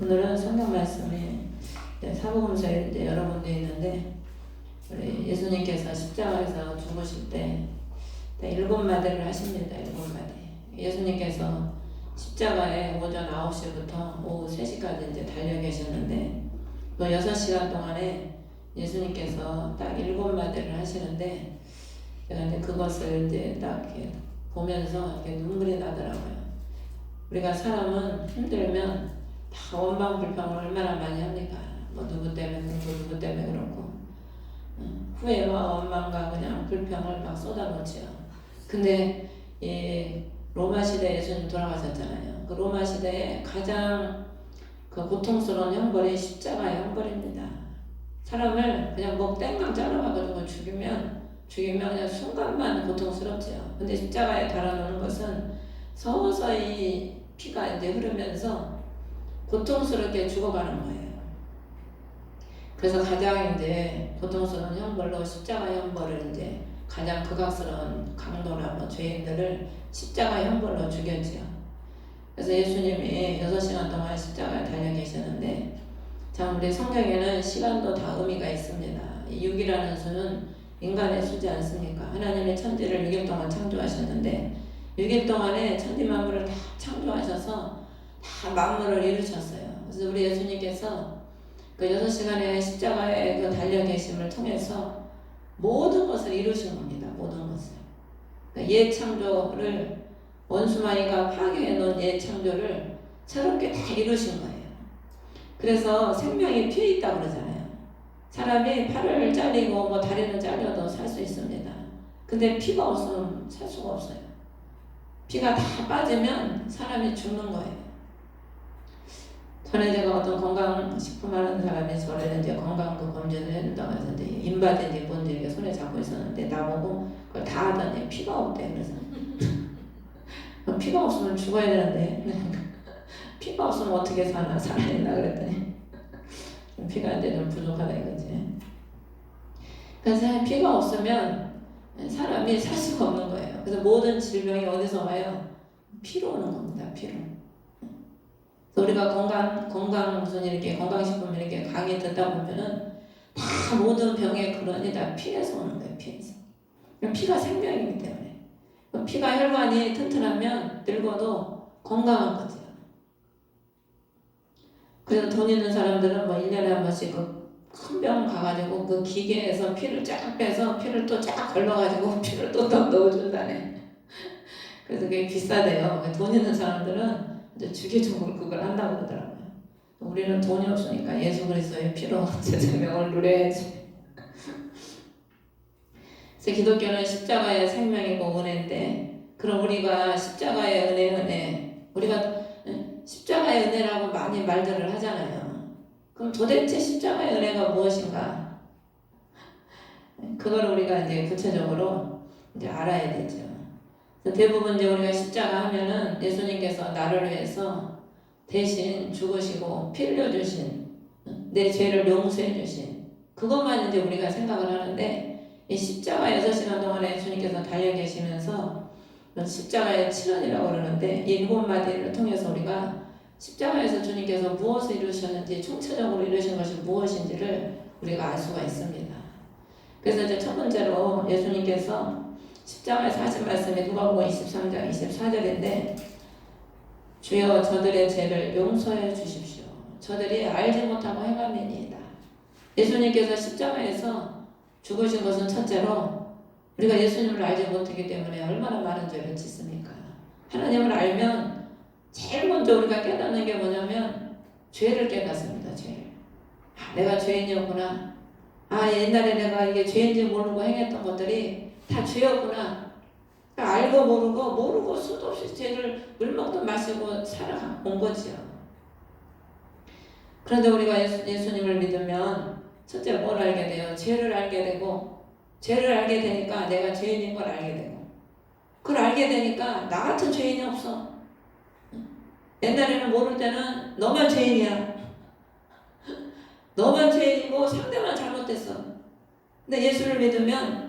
오늘은 성경 말씀이 이제 사복음서에 여러 군데 있는데 우리 예수님께서 십자가에서 죽으실 때 일곱 마디를 하십니다. 일곱 마디. 예수님께서 십자가에 오전 9시부터 오후 3시까지 이제 달려 계셨는데 그 6시간 동안에 예수님께서 딱 일곱 마디를 하시는데 제가 이제 그것을 이제 딱 이렇게 보면서 이렇게 눈물이 나더라고요. 우리가 사람은 힘들면 다 원망 불평을 얼마나 많이 합니까? 뭐 누구 때문에 누구 누구 때문에 그렇고 응. 후회와 원망과 그냥 불평을 막 쏟아놓지요. 근데 이 로마 시대 예수님 돌아가셨잖아요. 그 로마 시대에 가장 그 고통스러운 형벌이 십자가의 형벌입니다. 사람을 그냥 목 땡강 잘라가지고 죽이면 죽이면 그냥 순간만 고통스럽지요. 근데 십자가에 달아놓는 것은 서서히 피가 이제 흐르면서 고통스럽게 죽어가는 거예요. 그래서 가장 이제 고통스러운 형벌로 십자가 형벌을 이제 가장 극악스러운 강도나 뭐 죄인들을 십자가 형벌로 죽였지요. 그래서 예수님이 6시간 동안 십자가에 달려 계셨는데 자 우리 성경에는 시간도 다 의미가 있습니다. 6이라는 수는 인간의 수지 않습니까? 하나님의 천지를 6일 동안 창조하셨는데 6일 동안에 천지 만물을 다 창조하셔서 다 만물을 이루셨어요. 그래서 우리 예수님께서 그 여섯 시간의 십자가에 그 달려 계심을 통해서 모든 것을 이루신 겁니다. 모든 것을. 그러니까 옛 창조를 원수마이가 파괴해 놓은 옛 창조를 새롭게 다 이루신 거예요. 그래서 생명이 피에 있다고 그러잖아요. 사람이 팔을 잘리고 뭐 다리는 잘려도 살 수 있습니다. 근데 피가 없으면 살 수가 없어요. 피가 다 빠지면 사람이 죽는 거예요. 전에 제가 어떤 건강식품 하는 사람이 저를 이제 건강도 검진을 해준다고 해서 인바디인지 뭔지 손에 잡고 있었는데 나보고 그걸 다 하더니 피가 없대. 그래서 피가 없으면 죽어야 되는데 피가 없으면 어떻게 살아야 되나 그랬더니 피가 이제 좀 부족하다 이거지. 그래서 피가 없으면 사람이 살 수가 없는 거예요. 그래서 모든 질병이 어디서 와요? 피로 오는 겁니다. 피로. 우리가 건강 건강 무슨 이렇게 건강식품 이렇게 강의 듣다 보면은 다 모든 병의 근원이 다 피에서 오는 거예요. 피에서. 피가 생명이기 때문에. 피가 혈관이 튼튼하면 늙어도 건강한 거죠. 그래서 돈 있는 사람들은 뭐 1년에 한 번씩 그큰병 가가지고 그 기계에서 피를 쫙 빼서 피를 또 쫙 걸러가지고 피를 또더 넣어준다네. 그래서 그게 비싸대요. 돈 있는 사람들은 이제 주기적으로 그걸 한다고 그러더라고요. 우리는 돈이 없으니까 예수 그리스도의 피로 제 생명을 누려야지. 그래서 기독교는 십자가의 생명이고 은혜인데 그럼 우리가 십자가의 은혜 은혜 우리가 십자가의 은혜라고 많이 말들을 하잖아요. 그럼 도대체 십자가의 은혜가 무엇인가? 그걸 우리가 이제 구체적으로 이제 알아야 되죠. 대부분 이제 우리가 십자가 하면은 예수님께서 나를 위해서 대신 죽으시고 피 흘려주신 내 죄를 용서해 주신 그것만 이제 우리가 생각을 하는데 이 십자가 여섯 시간 동안에 예수님께서 달려 계시면서 십자가의 칠언이라고 그러는데 이 일곱 마디를 통해서 우리가 십자가에서 주님께서 무엇을 이루셨는지 총체적으로 이루신 것이 무엇인지를 우리가 알 수가 있습니다. 그래서 이제 첫 번째로 예수님께서 십자가에서 하신 말씀이 누가복음 23장 24절인데 주여 저들의 죄를 용서해 주십시오. 저들이 알지 못하고 행함이니이다. 예수님께서 십자가에서 죽으신 것은 첫째로 우리가 예수님을 알지 못하기 때문에 얼마나 많은 죄를 짓습니까? 하나님을 알면 제일 먼저 우리가 깨닫는 게 뭐냐면 죄를 깨닫습니다. 죄를. 아, 내가 죄인이었구나. 아 옛날에 내가 이게 죄인지 모르고 행했던 것들이 다 죄였구나. 그러니까 알고 모르고 모르고 수도 없이 죄를 물 먹든 마시고 살아온 거지요. 그런데 우리가 예수, 예수님을 믿으면 첫째 뭘 알게 돼요? 죄를 알게 되고 죄를 알게 되니까 내가 죄인인 걸 알게 되고 그걸 알게 되니까 나 같은 죄인이 없어. 옛날에는 모를 때는 너만 죄인이야. 너만 죄인이고 상대만 잘못됐어. 근데 예수를 믿으면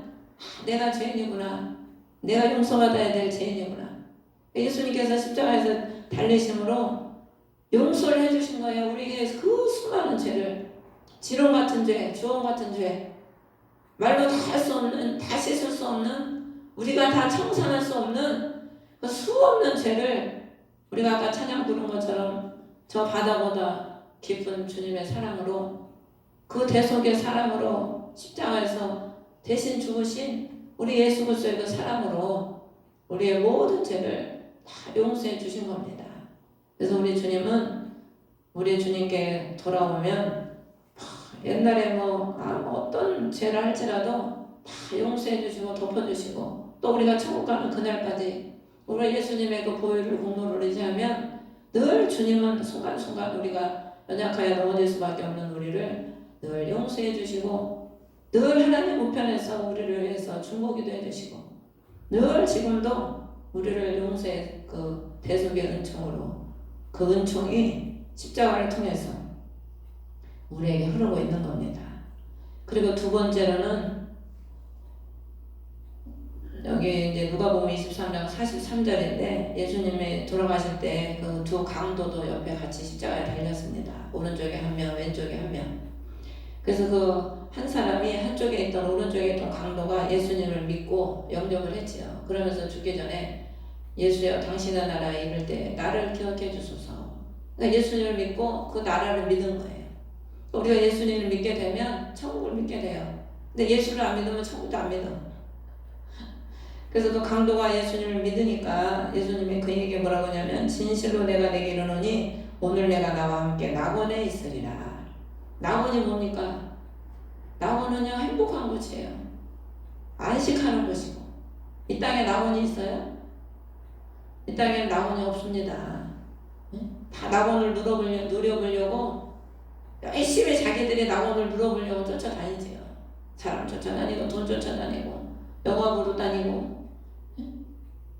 내가 죄인이구나. 내가 용서받아야 될 죄인이구나. 예수님께서 십자가에서 달리심으로 용서를 해주신 거예요. 우리 지름 같은 죄, 주홍 같은 죄, 말로 다 할 수 없는, 다 씻을 수 없는, 우리가 다 청산할 수 없는 그 수없는 죄를 우리가 아까 찬양 부른 것처럼 저 바다보다 깊은 주님의 사랑으로 그 대속의 사랑으로 십자가에서 대신 죽으신 우리 예수 그리스도의 그 사랑으로 우리의 모든 죄를 다 용서해 주신 겁니다. 그래서 우리 주님은 우리 주님께 돌아오면 옛날에 뭐 아무 어떤 죄를 할지라도 다 용서해 주시고 덮어주시고 또 우리가 천국 가는 그날까지 우리 예수님의 그 보혈을 공로를 의지하면 늘 주님은 순간순간 우리가 연약하여 넘어질 수밖에 없는 우리를 늘 용서해 주시고 늘 하나님 우편에서 우리를 위해서 중보기도 해주시고 늘 지금도 우리를 용서의 그 대속의 은총으로 그 은총이 십자가를 통해서 우리에게 흐르고 있는 겁니다. 그리고 두 번째로는 여기 이제 누가복음 23장 43절인데 예수님이 돌아가실 때 그 두 강도도 옆에 같이 십자가에 달렸습니다. 오른쪽에 한 명, 왼쪽에 한 명. 그래서 그한 한쪽에 있던 오른쪽에 있던 강도가 예수님을 믿고 영접을 했지요. 그러면서 죽기 전에 예수여 당신의 나라에 이를 때 나를 기억해 주소서. 그러니까 예수님을 믿고 그 나라를 믿은 거예요. 우리가 예수님을 믿게 되면 천국을 믿게 돼요. 근데 예수를 안 믿으면 천국도 안 믿어. 그래서 그 강도가 예수님을 믿으니까 예수님이 그에게 뭐라고 하냐면 진실로 내가 내게 이르노니 오늘 내가 나와 함께 낙원에 있으리라. 낙원이 뭡니까? 그냥 행복한 곳이에요. 안식하는 곳이고. 이 땅에 낙원이 있어요? 이 땅에는 낙원이 없습니다. 다 낙원을 누려보려, 누려보려고 열심히 자기들이 낙원을 누려보려고 쫓아다니지요. 사람 쫓아다니고 돈 쫓아다니고 영화 보러 다니고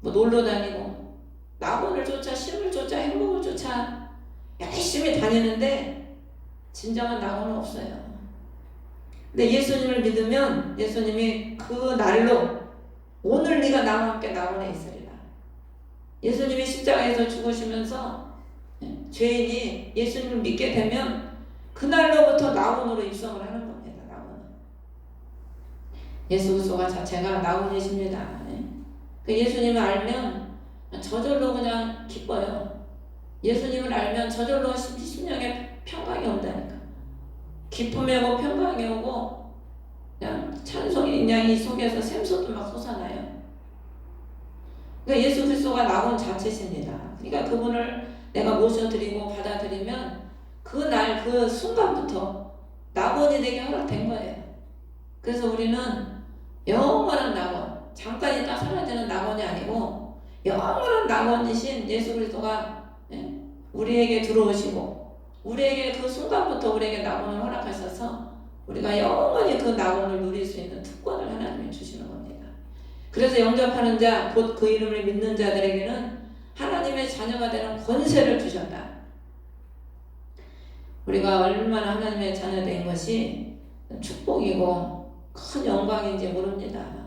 뭐 놀러 다니고 낙원을 쫓아 심을 쫓아 행복을 쫓아 열심히 다니는데 진정한 낙원은 없어요. 근데 예수님을 믿으면 예수님이 그 날로 오늘 네가 나와 함께 낙원에 있으리라. 예수님이 십자가에서 죽으시면서 죄인이 예수님을 믿게 되면 그날로부터 낙원으로 입성을 하는 겁니다. 낙원은. 예수 그리스도가 자체가 낙원이십니다. 그 예수님을 알면 저절로 그냥 기뻐요. 예수님을 알면 저절로 심령에 평강이 온다니까. 기쁨이 오고 평강이 오고 그냥 찬송이 그냥 이 속에서 샘소도 막 솟아나요. 그러니까 예수 그리스도가 낙원 자체십니다. 그러니까 그분을 내가 모셔드리고 받아들이면 그 날 그 순간부터 낙원이 되게 허락된 거예요. 그래서 우리는 영원한 낙원, 잠깐 있다 사라지는 낙원이 아니고 영원한 낙원이신 예수 그리스도가 예, 우리에게 들어오시고 우리에게 그 순간부터 우리에게 낙원을 허락하셔서 우리가 영원히 그 낙원을 누릴 수 있는 특권을 하나님이 주시는 겁니다. 그래서 영접하는 자, 곧 그 이름을 믿는 자들에게는 하나님의 자녀가 되는 권세를 주셨다. 우리가 얼마나 하나님의 자녀 된 것이 축복이고 큰 영광인지 모릅니다.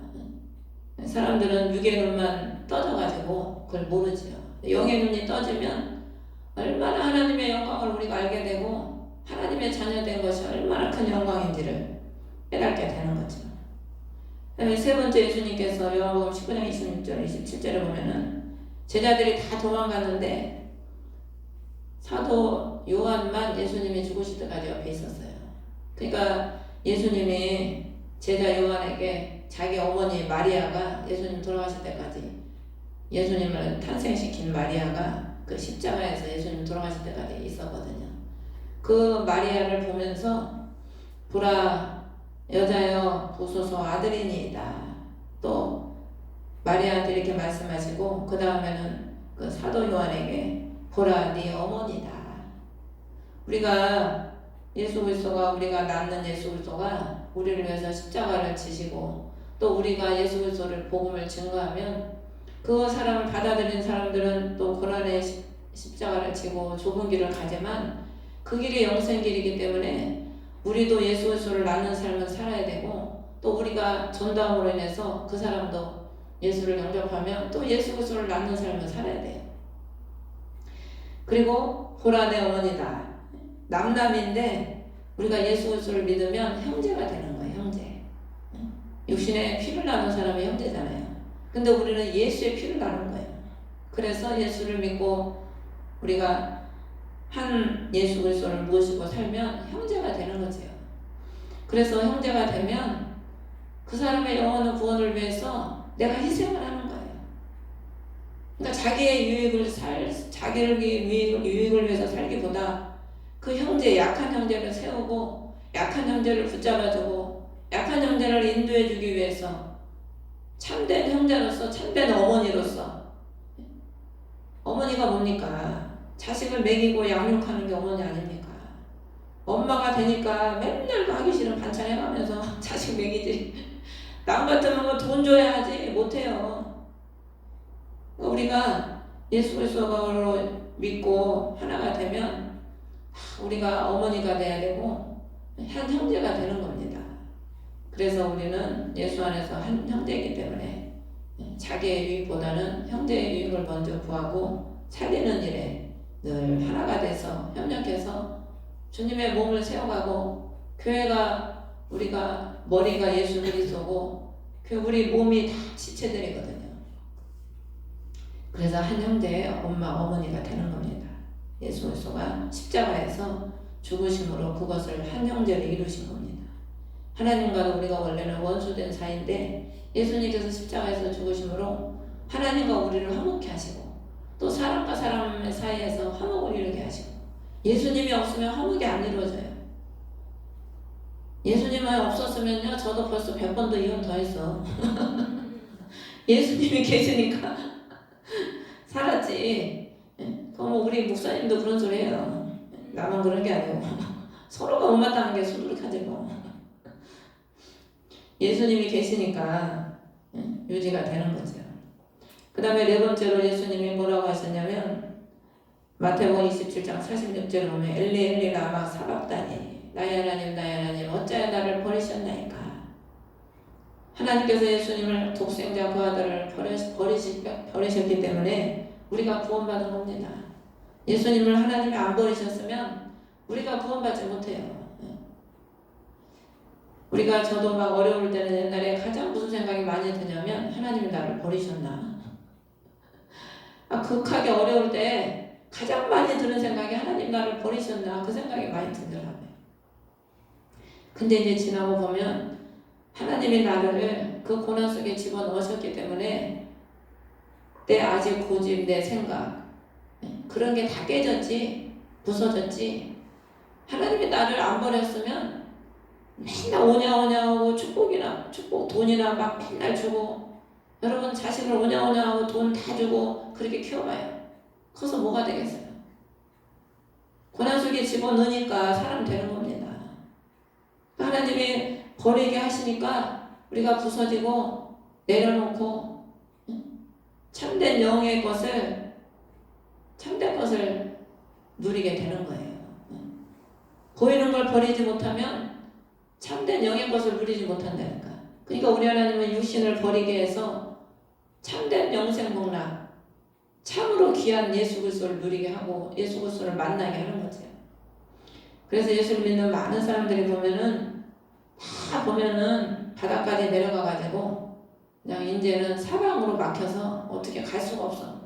사람들은 육의 눈만 떠져가지고 그걸 모르지요. 영의 눈이 떠지면 얼마나 하나님의 영광을 우리가 알게 되고 하나님의 자녀 된 것이 얼마나 큰 영광인지를 깨닫게 되는 거죠. 그다음에 세 번째 예수님께서 요한복음 19장 26절 27절에 보면은 제자들이 다 도망갔는데 사도 요한만 예수님이 죽으실 때까지 옆에 있었어요. 그러니까 예수님이 제자 요한에게 자기 어머니 마리아가 예수님 돌아가실 때까지 예수님을 탄생시킨 마리아가 그 십자가에서 예수님 돌아가실 때까지 있었거든요. 그 마리아를 보면서 보라 여자여 보소서 아들이니이다. 또 마리아한테 이렇게 말씀하시고 그 다음에는 그 사도 요한에게 보라 네 어머니다. 우리가 예수 그리스도가 우리가 낳는 예수 그리스도가 우리를 위해서 십자가를 지시고 또 우리가 예수 그리스도를 복음을 증거하면 그 사람을 받아들인 사람들은 또 고난의 십자가를 지고 좁은 길을 가지만 그 길이 영생 길이기 때문에 우리도 예수 그리스도를 낳는 삶을 살아야 되고 또 우리가 전담으로 인해서 그 사람도 예수를 영접하면 또 예수 그리스도를 낳는 삶을 살아야 돼요. 그리고 보라 내 어머니다. 남남인데 우리가 예수 그리스도를 믿으면 형제가 되는 거예요. 형제. 육신의 피를 나눈 사람이 형제잖아요. 근데 우리는 예수의 피를 나눈 거예요. 그래서 예수를 믿고 우리가 한 예수 그리스도를 모시고 살면 형제가 되는 거죠. 그래서 형제가 되면 그 사람의 영혼의 구원을 위해서 내가 희생을 하는 거예요. 그러니까 자기의 유익을 살, 자기를 위- 유익을, 유익을 위해서 살기보다 그 형제, 약한 형제를 세우고 약한 형제를 붙잡아주고 약한 형제를 인도해주기 위해서 참된 형제로서 참된 어머니로서 어머니가 뭡니까? 자식을 먹이고 양육하는 게 어머니 아닙니까? 엄마가 되니까 맨날 그 하기 싫은 반찬 해가면서 자식 먹이지. 남 같으면 뭐 돈 줘야 하지 못해요. 우리가 예수 그리스도로 믿고 하나가 되면 우리가 어머니가 돼야 되고 한 형제가 되는 겁니다. 그래서 우리는 예수 안에서 한 형제이기 때문에 자기의 유익보다는 형제의 유익을 먼저 구하고 살리는 일에 늘 하나가 돼서 협력해서 주님의 몸을 세워가고 교회가 우리가 머리가 예수 그리스도고 그 우리 몸이 다 지체들이거든요. 그래서 한 형제의 엄마 어머니가 되는 겁니다. 예수 그리스도가 십자가에서 죽으심으로 그것을 한 형제를 이루신 겁니다. 하나님과도 우리가 원래는 원수된 사이인데 예수님께서 십자가에서 죽으심으로 하나님과 우리를 화목케 하시고 또 사람과 사람의 사이에서 화목을 이루게 하시고 예수님이 없으면 화목이 안 이루어져요. 예수님만 없었으면요 저도 벌써 100번도 이혼 더 했어. 예수님이 계시니까 살았지. 그럼 우리 목사님도 그런 소리 해요. 나만 그런 게 아니고 서로가 못마땅한 게 수두룩하지 뭐. 예수님이 계시니까 유지가 되는 거죠. 그 다음에 네 번째로 예수님이 뭐라고 하셨냐면 마태복음 27장 46절에 보면 엘리 엘리 라마 사박다니 나의 하나님 나의 하나님 어찌하여 나를 버리셨나이까 하나님께서 예수님을 독생자 그 아들을 버리시, 버리셨기 때문에 우리가 구원받은 겁니다. 예수님을 하나님이 안 버리셨으면 우리가 구원받지 못해요. 우리가 저도 막 어려울 때는 옛날에 가장 무슨 생각이 많이 드냐면 하나님이 나를 버리셨나? 아, 극하게 어려울 때 가장 많이 드는 생각이 하나님 나를 버리셨나? 그 생각이 많이 들더라고요. 근데 이제 지나고 보면 하나님이 나를 그 고난 속에 집어넣으셨기 때문에 내 아직 고집, 내 생각 그런 게 다 깨졌지 부서졌지 하나님이 나를 안 버렸으면 맨날 오냐 오냐 하고 축복이나 축복 돈이나 막 맨날 주고 여러분 자식을 오냐 오냐 하고 돈 다 주고 그렇게 키워봐요. 커서 뭐가 되겠어요? 고난 속에 집어넣으니까 사람 되는 겁니다. 하나님이 버리게 하시니까 우리가 부서지고 내려놓고 참된 영의 것을 참된 것을 누리게 되는 거예요. 보이는 걸 버리지 못하면 참된 영의 것을 누리지 못한다니까. 그러니까 우리 하나님은 육신을 버리게 해서 참된 영생 복락, 참으로 귀한 예수 그리스도를 누리게 하고 예수 그리스도를 만나게 하는 거죠. 그래서 예수를 믿는 많은 사람들이 보면은 다 보면은 바닥까지 내려가 가 지고 그냥 이제는 사방으로 막혀서 어떻게 갈 수가 없어.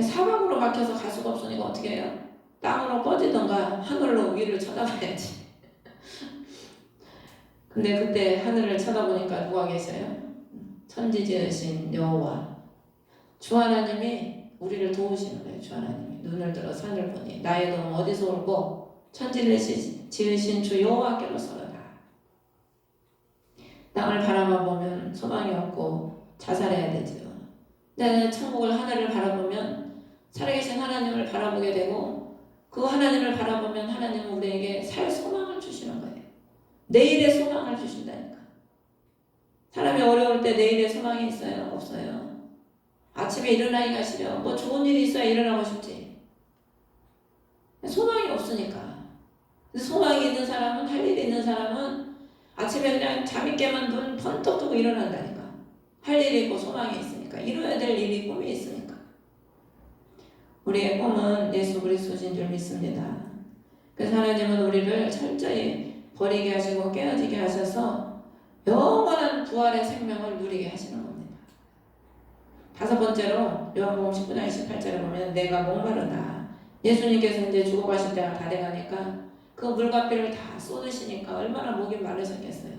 사방으로 막혀서 갈 수가 없으니까 어떻게 해요? 땅으로 꺼지던가 하늘로 위를 쳐다봐야지. 근데 그때 하늘을 쳐다보니까 누가 계셔요? 천지 지으신 여호와 주 하나님이 우리를 도우시는 거예요. 주 하나님이 눈을 들어 산을 보니 나의 도움 어디서 올고 천지를 지- 지으신 주 여호와께로서로다. 땅을 바라만 보면 소망이 없고 자살해야 되죠. 근데 천국을 하늘을 바라보면 살아계신 하나님을 바라보게 되고 그 하나님을 바라보면 하나님은 우리에게 살 거예요. 내일의 소망을 주신다니까. 사람이 어려울 때 내일의 소망이 있어요? 없어요. 아침에 일어나기가 싫어. 뭐 좋은 일이 있어야 일어나고 싶지. 소망이 없으니까. 소망이 있는 사람은 할 일이 있는 사람은 아침에 그냥 잠이 깨면 눈 번떡 뜨고 일어난다니까. 할 일이 있고 소망이 있으니까. 이루어야 될 일이 꿈이 있으니까. 우리의 꿈은 예수 그리스도인 줄 믿습니다. 그래서 하나님은 우리를 철저히 버리게 하시고 깨어지게 하셔서 영원한 부활의 생명을 누리게 하시는 겁니다. 다섯 번째로 요한복음 19장 28절에 보면 내가 목마르다. 예수님께서 이제 죽어가실 때가 다 돼가니까 그 물과 피를 다 쏟으시니까 얼마나 목이 마르셨겠어요.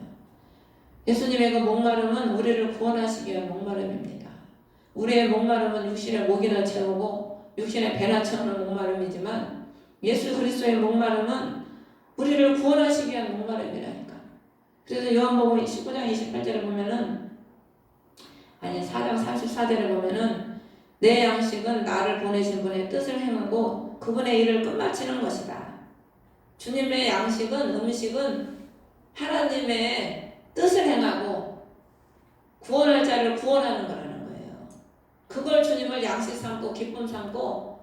예수님의 그 목마름은 우리를 구원하시기 위한 목마름입니다. 우리의 목마름은 육신의 목이나 채우고 육신의 배나 채우는 목마름이지만 예수 그리스도의 목마름은 우리를 구원하시기 위한 목마름이라니까. 그래서 요한복음 19장 28절에 보면은 아니 4장 34절에 보면은 내 양식은 나를 보내신 분의 뜻을 행하고 그분의 일을 끝마치는 것이다. 주님의 양식은 음식은 하나님의 뜻을 행하고 구원할 자를 구원하는 거라는 거예요. 그걸 주님을 양식 삼고 기쁨 삼고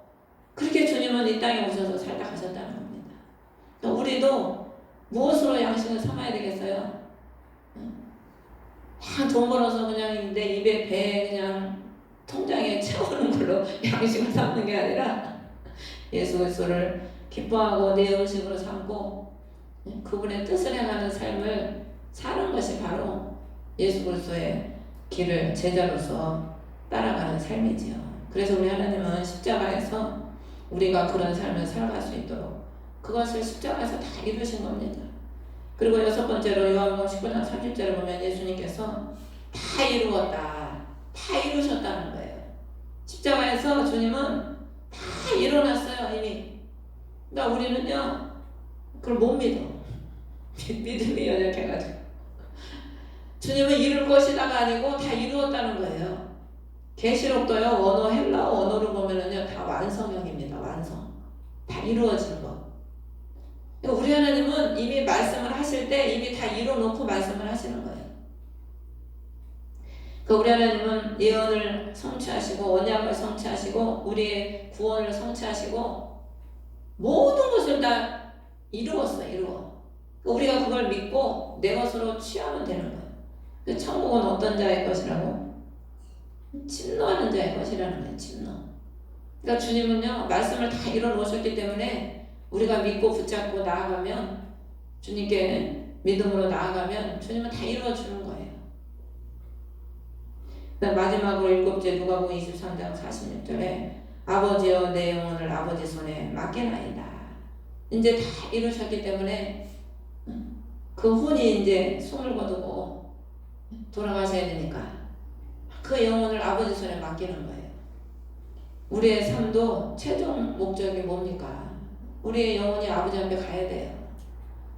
그렇게 주님은 이 땅에 오셔서 살다 가셨다는 겁니다. 그러니까 우리도 무엇으로 양식을 삼아야 되겠어요? 다돈 벌어서 그냥 내 입에 배 그냥 통장에 채우는 걸로 양식을 삼는 게 아니라 예수 그리스도를 기뻐하고 내 음식으로 삼고 그분의 뜻을 행하는 삶을 사는 것이 바로 예수 그리스도의 길을 제자로서 따라가는 삶이지요. 그래서 우리 하나님은 십자가에서 우리가 그런 삶을 살아갈 수 있도록 그것을 십자가에서 다 이루신 겁니다. 그리고 여섯 번째로 요한복음 19장 30절에 보면 예수님께서 다 이루었다. 다 이루셨다는 거예요. 십자가에서 주님은 다 일어났어요, 이미. 그러니까 우리는요, 그걸 못 믿어. 믿음이 연약해가지고. 주님은 이룰 것이다가 아니고 다 이루었다는 거예요. 계시록도요, 언어, 헬라어 언어로 보면은요, 다 완성형입니다, 완성. 다 이루어진 우리 하나님은 이미 말씀을 하실 때 이미 다 이뤄놓고 말씀을 하시는 거예요. 그 우리 하나님은 예언을 성취하시고 언약을 성취하시고 우리의 구원을 성취하시고 모든 것을 다 이루었어 이루어. 그 우리가 그걸 믿고 내 것으로 취하면 되는 거예요. 그 천국은 어떤 자의 것이라고? 침노하는 자의 것이라는 거예요. 침노. 그러니까 주님은요 말씀을 다 이뤄놓으셨기 때문에 우리가 믿고 붙잡고 나아가면 주님께 믿음으로 나아가면 주님은 다 이루어주는 거예요. 마지막으로 일곱째 누가복음 23장 46절에 아버지여 내 영혼을 아버지 손에 맡기나이다. 이제 다 이루셨기 때문에 그 혼이 이제 숨을 거두고 돌아가셔야 되니까 그 영혼을 아버지 손에 맡기는 거예요. 우리의 삶도 최종 목적이 뭡니까? 우리의 영혼이 아버지 앞에 가야 돼요.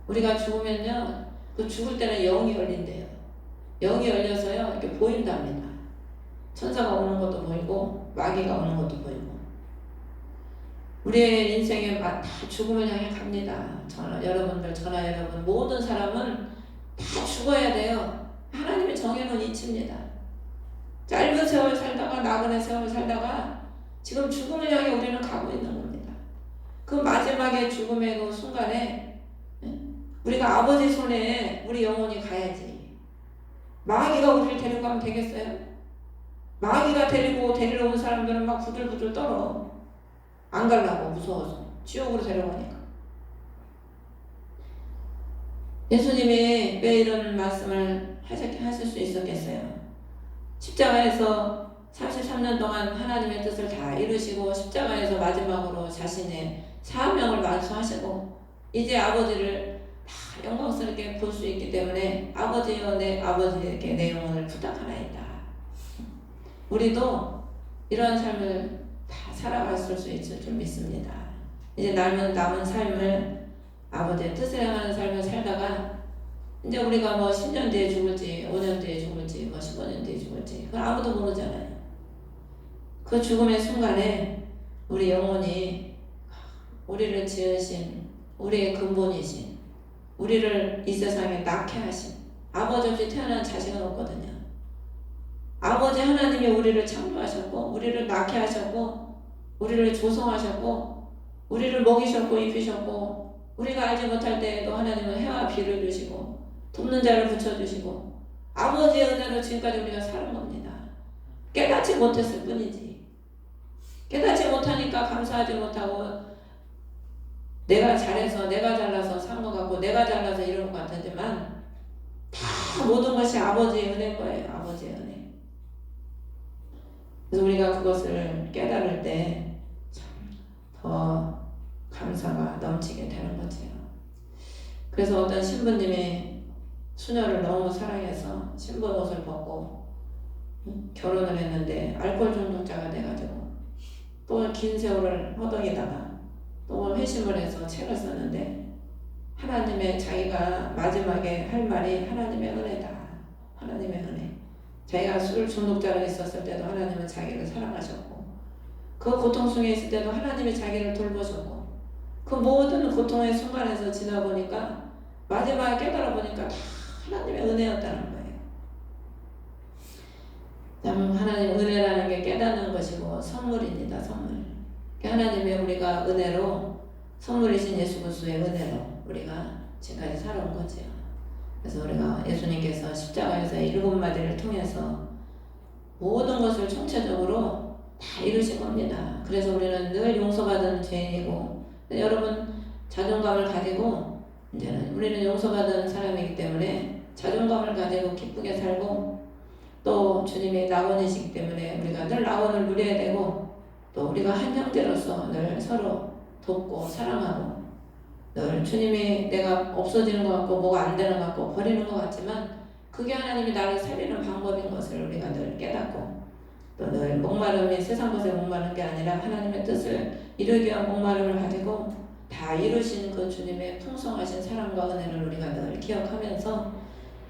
우리가 죽으면요, 그 죽을 때는 영이 열린대요. 영이 열려서요, 이렇게 보인답니다. 천사가 오는 것도 보이고, 마귀가 오는 것도 보이고. 우리의 인생에 다 죽음을 향해 갑니다. 전화, 여러분들, 전화 여러분, 모든 사람은 다 죽어야 돼요. 하나님이 정해놓은 이치입니다. 짧은 세월 살다가, 나그네 세월 살다가, 지금 죽음을 향해 우리는 가고 있는 겁니다. 그 마지막에 죽음의 그 순간에 우리가 아버지 손에 우리 영혼이 가야지. 마귀가 우리를 데리고 가면 되겠어요? 마귀가 데리고 데리러 온 사람들은 막 부들부들 떨어. 안 가려고 무서워서. 지옥으로 데려가니까. 예수님이 왜 이런 말씀을 하실 수 있었겠어요? 십자가에서 33년 동안 하나님의 뜻을 다 이루시고 십자가에서 마지막으로 자신의 사명을 완수하시고 이제 아버지를 다 영광스럽게 볼 수 있기 때문에 아버지여 내 아버지에게 내 영혼을 부탁하나이다. 우리도 이런 삶을 다 살아갔을 수 있을 줄 믿습니다. 이제 남은 남은 삶을 아버지의 뜻을 행하는 삶을 살다가 이제 우리가 뭐 10년 뒤에 죽을지 5년 뒤에 죽을지 뭐 15년 뒤에 죽을지 그걸 아무도 모르잖아요. 그 죽음의 순간에 우리 영혼이 우리를 지으신 우리의 근본이신 우리를 이 세상에 낳게 하신 아버지 없이 태어난 자식은 없거든요. 아버지 하나님이 우리를 창조하셨고 우리를 낳게 하셨고 우리를 조성하셨고 우리를 먹이셨고 입히셨고 우리가 알지 못할 때에도 하나님은 해와 비를 주시고 돕는 자를 붙여주시고 아버지의 은혜로 지금까지 우리가 사는 겁니다. 깨닫지 못했을 뿐이지. 깨닫지 못하니까 감사하지 못하고 내가 잘해서 내가 잘나서 산것 같고 내가 잘나서 이런 것 같지만 다 모든 것이 아버지의 은혜인 거예요. 아버지의 은혜. 그래서 우리가 그것을 깨달을 때 참 더 감사가 넘치게 되는 거지요. 그래서 어떤 신부님이 수녀를 너무 사랑해서 신부 옷을 벗고 응? 결혼을 했는데 알코올 중독자가 돼가지고 또 긴 세월을 허덕이다가 또 회심을 해서 책을 썼는데 하나님의 자기가 마지막에 할 말이 하나님의 은혜다. 하나님의 은혜. 자기가 술 중독자가 있었을 때도 하나님은 자기를 사랑하셨고 그 고통 속에 있을 때도 하나님이 자기를 돌보셨고 그 모든 고통의 순간에서 지나보니까 마지막에 깨달아 보니까 다 하나님의 은혜였다는 거예요. 참 하나님 게 깨닫는 것이고 선물입니다. 선물. 하나님의 우리가 은혜로 선물이신 예수 그리스도의 은혜로 우리가 지금까지 살아온 거지요. 그래서 우리가 예수님께서 십자가에서 일곱 마디를 통해서 모든 것을 총체적으로 다 이루신 겁니다. 그래서 우리는 늘 용서받은 죄인이고 여러분 자존감을 가지고 이제는 우리는 용서받은 사람이기 때문에 자존감을 가지고 기쁘게 살고 또 주님이 낙원이시기 때문에 우리가 늘 낙원을 누려야 되고 또 우리가 한 형제로서 늘 서로 돕고 사랑하고 늘 주님이 내가 없어지는 것 같고 뭐가 안 되는 것 같고 버리는 것 같지만 그게 하나님이 나를 살리는 방법인 것을 우리가 늘 깨닫고 또 늘 목마름이 세상 것에 목마른 게 아니라 하나님의 뜻을 이루기 위한 목마름을 가지고 다 이루신 그 주님의 풍성하신 사랑과 은혜를 우리가 늘 기억하면서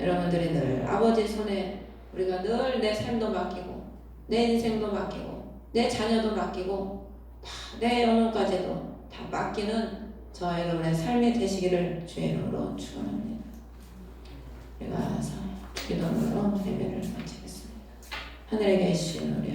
여러분들이 늘 아버지 손에 우리가 늘 내 삶도 맡기고 내 인생도 맡기고 내 자녀도 맡기고 다내 영혼까지도 다 맡기는 저와 여러분의 삶이 되시기를 주의 이름으로 축원합니다. 우리가 기도로 예배를 마치겠습니다. 하늘에 계신 우리